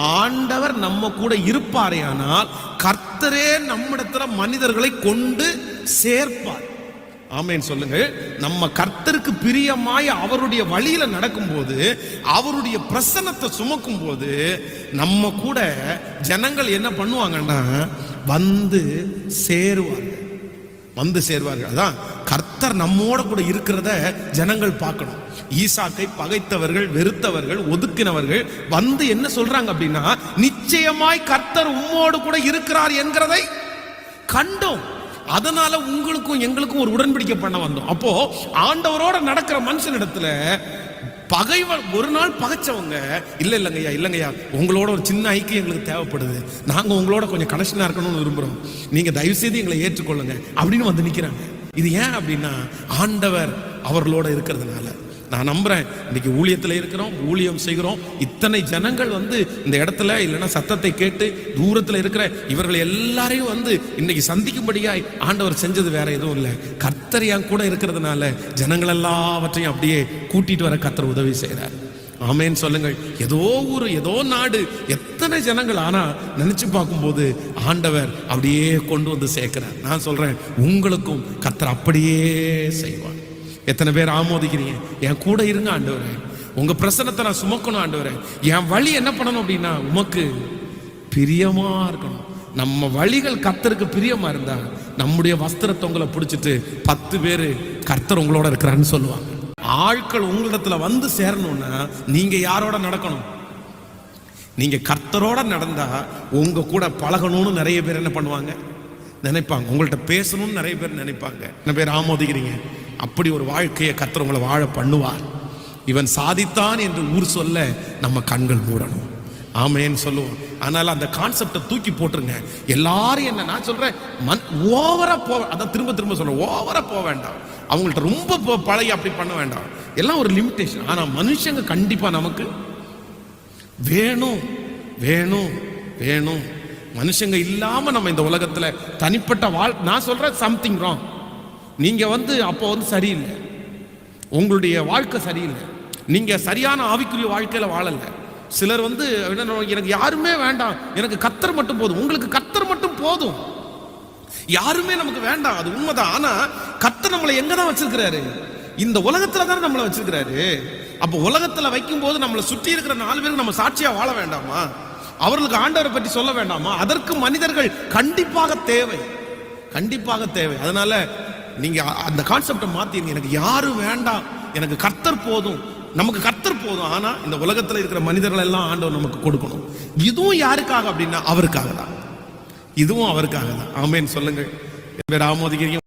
ஆண்டவர் நம்ம கூட இருப்பாரே ஆனால் கர்த்தரே நம்மிடத்துல மனிதர்களை கொண்டு சேர்ப்பார். ஆமென் சொல்லுங்க. நம்ம கர்த்தருக்கு பிரியமாய் அவருடைய வழியில நடக்கும்போது அவருடைய பிரசனத்தை சுமக்கும் போது நம்ம கூட ஜனங்கள் என்ன பண்ணுவாங்கன்னா வந்து சேருவாங்க. வந்து சேருவார்கள். அதான் கர்த்தர் நம்மோட கூட இருக்கிறத ஜனங்கள் பார்க்கணும். ஈசாக்கை பகைத்தவர்கள் வெறுத்தவர்கள் ஒதுக்கினவர்கள் வந்து என்ன சொல்றாங்க அப்படின்னா நிச்சயமாய் கர்த்தர் உம்மோடு கூட இருக்கிறார் என்கிறதை கண்டோம். அதனால உங்களுக்கும் எங்களுக்கும் ஒரு உடன்படிக்கை பண்ண வந்தோம். அப்போ ஆண்டவரோட நடக்கிற மனுஷனிடத்துல பகைவர் ஒரு நாள் பகைச்சவங்க இல்ல இல்லைங்கய்யா இல்லைங்கய்யா உங்களோட ஒரு சின்ன ஐக்கியம் எங்களுக்கு தேவைப்படுது. நாங்க உங்களோட கொஞ்சம் கனெக்ஷனா இருக்கணும்னு விரும்புறோம். நீங்க தயவு செய்து எங்களை ஏற்றுக்கொள்ளுங்க. அப்படின்னு வந்து நிக்கிறாங்க. இது ஏன் அப்படின்னா ஆண்டவர் அவர்களோட இருக்கிறதுனால. நான் நம்புறேன் இன்னைக்கு ஊழியத்தில் இருக்கிறோம் ஊழியம் செய்கிறோம் இத்தனை ஜனங்கள் வந்து இந்த இடத்துல இல்லைன்னா சத்தத்தை கேட்டு தூரத்தில் இருக்கிற இவர்கள் எல்லாரையும் வந்து இன்னைக்கு சந்திக்கும்படியாய் ஆண்டவர் செஞ்சது வேற எதுவும் இல்லை. கர்த்தர் என் கூட இருக்கிறதுனால ஜனங்கள் எல்லாவற்றையும் அப்படியே கூட்டிட்டு வர கர்த்தர் உதவி செய்கிறார் ஆமேன்னு சொல்லுங்கள். ஏதோ ஊர் ஏதோ நாடு எத்தனை ஜனங்கள் ஆனால் நினச்சி பார்க்கும்போது ஆண்டவர் அப்படியே கொண்டு வந்து சேர்க்கிறார். நான் சொல்கிறேன் உங்களுக்கும் கத்தர் அப்படியே செய்வார். எத்தனை பேர் ஆமோதிக்கிறீங்க? என் கூட இருங்க ஆண்டவரே. உங்கள் பிரசனத்தை நான் சுமக்கணும் ஆண்டவரே. என் வழி என்ன பண்ணணும் அப்படின்னா உமக்கு பிரியமாக இருக்கணும். நம்ம வழிகள் கத்தருக்கு பிரியமாக இருந்தால் நம்முடைய வஸ்திரத்தை உங்களை பிடிச்சிட்டு பத்து பேர் கர்த்தர் உங்களோட இருக்கிறான்னு சொல்லுவாங்க. ஆட்கள் உங்களிடத்துல வந்து சேரணும்னா நீங்கள் யாரோட நடக்கணும்? நீங்க கர்த்தரோட நடந்தா உங்க கூட பழகணும்னு நிறைய பேர் என்ன பண்ணுவாங்க? நினைப்பாங்க. உங்கள்கிட்ட பேசணும்னு நிறைய பேர் நினைப்பாங்க. என்ன பேர் ஆமோதிக்கிறீங்க? அப்படி ஒரு வாழ்க்கையை கர்த்தர் உங்களை வாழ பண்ணுவார். இவன் சாதித்தான் என்று ஊர் சொல்ல நம்ம கண்கள் மூடணும். ஆமேன்னு சொல்லுவோம். அதனால அந்த கான்செப்டை தூக்கி போட்டுருங்க. எல்லாரும் என்ன நான் சொல்றேன்? மன் ஓவரா போ அதான் திரும்ப திரும்ப சொல்றேன். ஓவரா போக வேண்டாம். அவங்கள்ட்ட ரொம்ப ப- பழகி அப்படி பண்ண வேண்டாம். எல்லாம் ஒரு லிமிட்டேஷன் ஆனால் மனுஷங்க கண்டிப்பாக நமக்கு வேணும் வேணும் வேணும். மனுஷங்க இல்லாம நம்ம இந்த உலகத்துல தனிப்பட்ட வாழ் நான் சொல்றேன் சம்திங் ராங் நீங்க வந்து அப்போ வந்து சரியில்லை. உங்களுடைய வாழ்க்கை சரியில்லை. நீங்க சரியான ஆவிக்குரிய வாழ்க்கையில வாழலை. சிலர் வந்து என்ன எனக்கு யாருமே வேண்டாம். எனக்கு கத்தர் மட்டும் போதும். உங்களுக்கு கத்தர் மட்டும் போதும். யாருமே நமக்கு வேண்டாம். அது உண்மைதான். ஆனா கத்தர் நம்மளை எங்கே தான் வச்சிருக்கிறாரு? இந்த உலகத்துல தானே நம்மளை வச்சிருக்கிறாரு? அப்ப உலகத்துல வைக்கும் போது நம்மளை சுற்றி இருக்கிற நாலு பேருக்கு நம்ம சாட்சியா வாழ வேண்டாமா? அவர்களுக்கு ஆண்டவரை பற்றி சொல்ல வேண்டாமா? அதற்கு மனிதர்கள் கண்டிப்பாக தேவை. கண்டிப்பாக தேவை. அதனால நீங்க அந்த கான்செப்டை மாத்திருங்க. எனக்கு யாரும் வேண்டாம். எனக்கு கர்த்தர் போதும். நமக்கு கர்த்தர் போதும். ஆனா இந்த உலகத்துல இருக்கிற மனிதர்கள் எல்லாம் ஆண்டவர் நமக்கு கொடுக்கணும். இதுவும் யாருக்காக அப்படின்னா அவருக்காக தான் இதுவும் அவருக்காக தான் ஆமேன்னு சொல்லுங்கள். என் பேர் ஆமோதிக்கிறீங்க.